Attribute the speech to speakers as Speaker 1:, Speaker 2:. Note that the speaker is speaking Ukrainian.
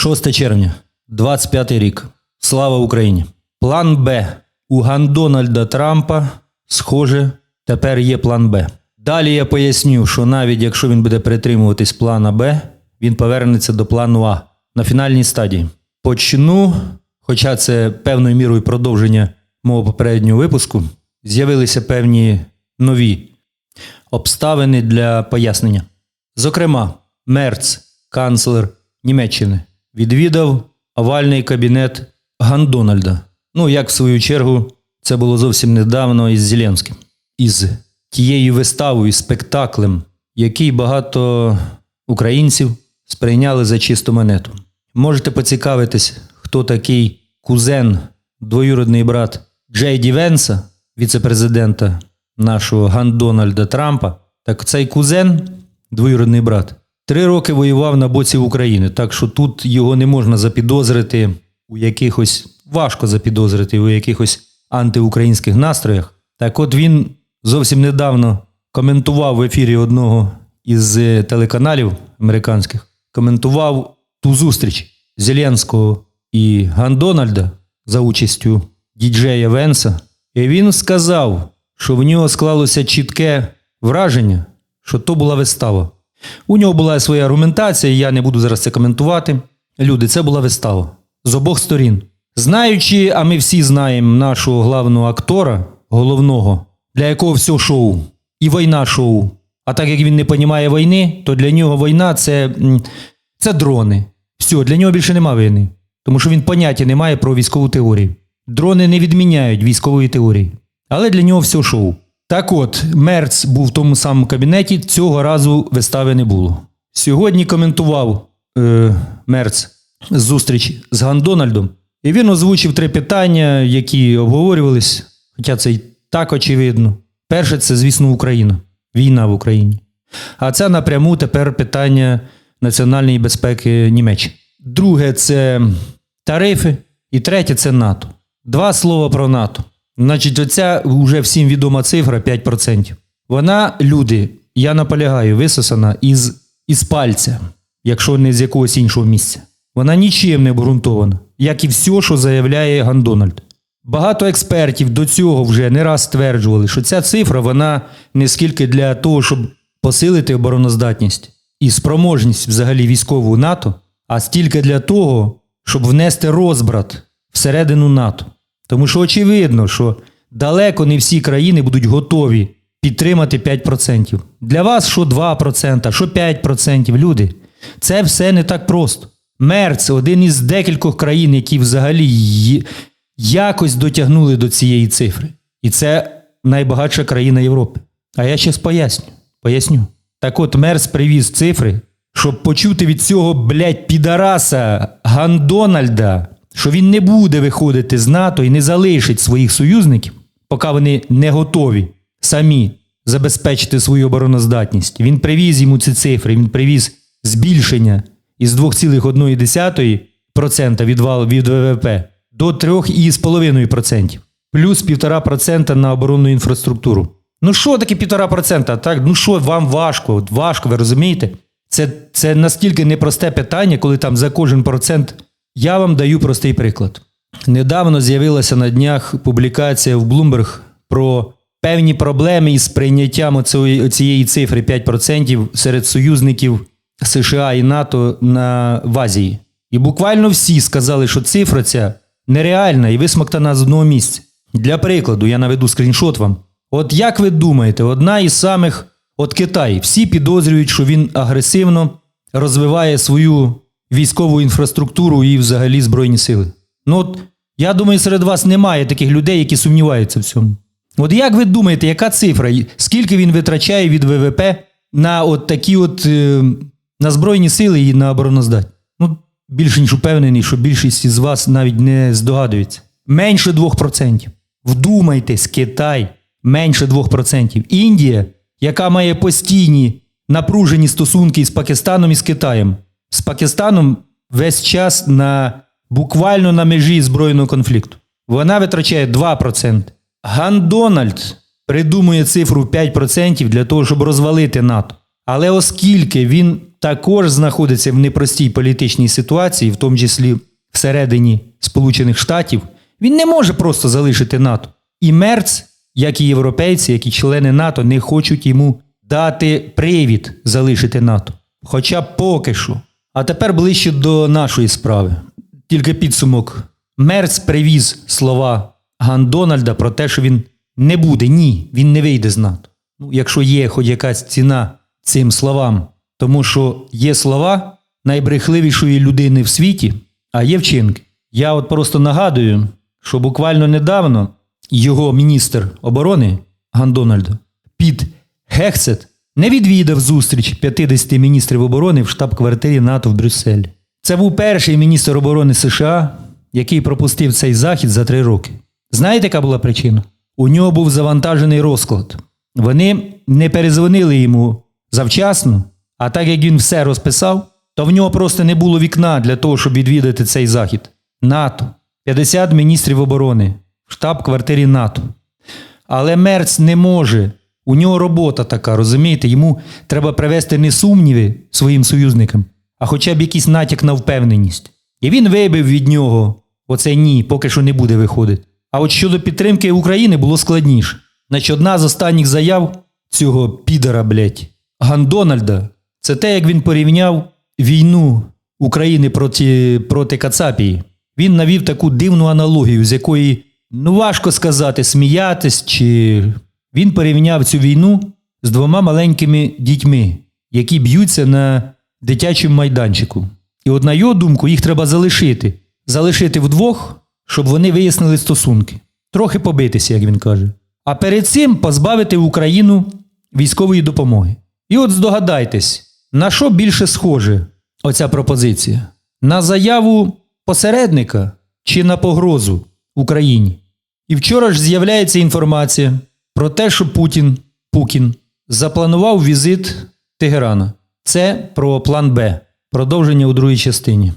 Speaker 1: 6 червня, 25 рік. Слава Україні! План Б. У Гандональда Трампа, схоже, тепер є план Б. Далі я поясню, що навіть якщо він буде притримуватись плана Б, він повернеться до плану А на фінальній стадії. Почну, хоча це певною мірою продовження мого попереднього випуску, з'явилися певні нові обставини для пояснення. Зокрема, Мерц, канцлер Німеччини, відвідав овальний кабінет Гандональда. Ну, як в свою чергу, це було зовсім недавно із Зеленським. Із тією виставою, спектаклем, який багато українців сприйняли за чисту монету. Можете поцікавитись, хто такий кузен, двоюродний брат Джей Ді Венса, віце-президента нашого Гандональда Трампа. Так цей кузен, двоюродний брат, три роки воював на боці України. Так що тут його не можна запідозрити у якихось, важко запідозрити у якихось антиукраїнських настроях. Так от він зовсім недавно коментував в ефірі одного із е, телеканалів американських, коментував ту зустріч Зеленського і Гандональда за участю діджея Венса. І він сказав, що в нього склалося чітке враження, що то була вистава. У нього була своя аргументація, я не буду зараз це коментувати. Люди, це була вистава з обох сторін. Знаючи, а ми всі знаємо нашого главного актора, головного, для якого все шоу, і війна шоу. А так як він не розуміє війни, то для нього війна це, це дрони. Все, для нього більше немає війни. Тому що він поняття не має про військову теорію. Дрони не відміняють військової теорії. Але для нього все шоу. Так от, Мерц був в тому самому кабінеті, цього разу вистави не було. Сьогодні коментував е, Мерц зустріч з Гандональдом, і він озвучив три питання, які обговорювались, хоча це і так очевидно. Перше, це, звісно, Україна, війна в Україні. А це напряму тепер питання національної безпеки Німеччини. Друге це тарифи. І третє це НАТО. Два слова про НАТО. Значить, оця вже всім відома цифра 5%. Вона, люди, я наполягаю, висосана із, із пальця, якщо не з якогось іншого місця. Вона нічим не обґрунтована, як і все, що заявляє Гандональд. Багато експертів до цього вже не раз стверджували, що ця цифра вона не скільки для того, щоб посилити обороноздатність і спроможність взагалі військову НАТО, а стільки для того, щоб внести розбрат всередину НАТО. Тому що очевидно, що далеко не всі країни будуть готові підтримати 5%. Для вас що 2%, що 5%. Люди, це все не так просто. Мерц один із декількох країн, які взагалі якось дотягнули до цієї цифри. І це найбагатша країна Європи. А я щас поясню. Поясню. Так от Мерц привіз цифри, щоб почути від цього, блядь, підараса Гандональда, що він не буде виходити з НАТО і не залишить своїх союзників, поки вони не готові самі забезпечити свою обороноздатність. Він привіз йому ці цифри, він привіз збільшення із 2,1% від, від ВВП до 3,5%, плюс 1,5% на оборонну інфраструктуру. Ну що таке 1,5%? Так, ну що вам важко? Важко, ви розумієте? Це, це настільки непросте питання, коли там за кожен процент. Я вам даю простий приклад. Недавно з'явилася на днях публікація в Bloomberg про певні проблеми із прийняттям цієї цифри 5% серед союзників США і НАТО на, в Азії. І буквально всі сказали, що цифра ця нереальна і висмоктана з одного місця. Для прикладу, я наведу скріншот вам. От як ви думаєте, одна із самих, от Китай, всі підозрюють, що він агресивно розвиває свою військову інфраструктуру і взагалі збройні сили. Ну от я думаю, серед вас немає таких людей, які сумніваються в цьому. От як ви думаєте, яка цифра? Скільки він витрачає від ВВП на от такі от е, на збройні сили і на обороноздатність? Ну, більше ніж упевнений, що більшість із вас навіть не здогадується. Менше 2%. Вдумайтесь, Китай менше 2%. Індія, яка має постійні напружені стосунки з Пакистаном і з Китаєм. З Пакистаном весь час на буквально на межі збройного конфлікту. Вона витрачає 2%. Гандональд придумує цифру 5% для того, щоб розвалити НАТО. Але оскільки він також знаходиться в непростій політичній ситуації, в тому числі всередині Сполучених Штатів, він не може просто залишити НАТО. І Мерц, як і європейці, як і члени НАТО, не хочуть йому дати привід залишити НАТО. Хоча поки що. А тепер ближче до нашої справи. Тільки підсумок. Мерц привіз слова Гандональда про те, що він не буде. Ні, він не вийде з НАТО. Ну, якщо є хоч якась ціна цим словам, тому що є слова найбрехливішої людини в світі, а є вчинки. Я от просто нагадую, що буквально недавно його міністр оборони Гандональда Піт Гексет не відвідав зустріч 50 міністрів оборони в штаб-квартирі НАТО в Брюсселі. Це був перший міністр оборони США, який пропустив цей захід за три роки. Знаєте, яка була причина? У нього був завантажений розклад. Вони не перезвонили йому завчасно, а так як він все розписав, то в нього просто не було вікна для того, щоб відвідати цей захід. НАТО, 50 міністрів оборони, в штаб-квартирі НАТО. Але Мерц не може. У нього робота така, розумієте? Йому треба привести не сумніви своїм союзникам, а хоча б якийсь натяк на впевненість. І він вибив від нього оце ні, поки що не буде виходити. А от щодо підтримки України було складніше. Значить, одна з останніх заяв цього підара, блядь, Гандональда, це те, як він порівняв війну України проти, проти Кацапії. Він навів таку дивну аналогію, з якої ну важко сказати, сміятись чи. Він порівняв цю війну з двома маленькими дітьми, які б'ються на дитячому майданчику. І от на його думку, їх треба залишити. Залишити вдвох, щоб вони вияснили стосунки. Трохи побитися, як він каже. А перед цим позбавити Україну військової допомоги. І от здогадайтесь, на що більше схоже оця пропозиція? На заяву посередника чи на погрозу Україні? І вчора ж з'являється інформація про те, що Путін Пукін запланував візит Тегерана. Це про план Б, продовження у другій частині.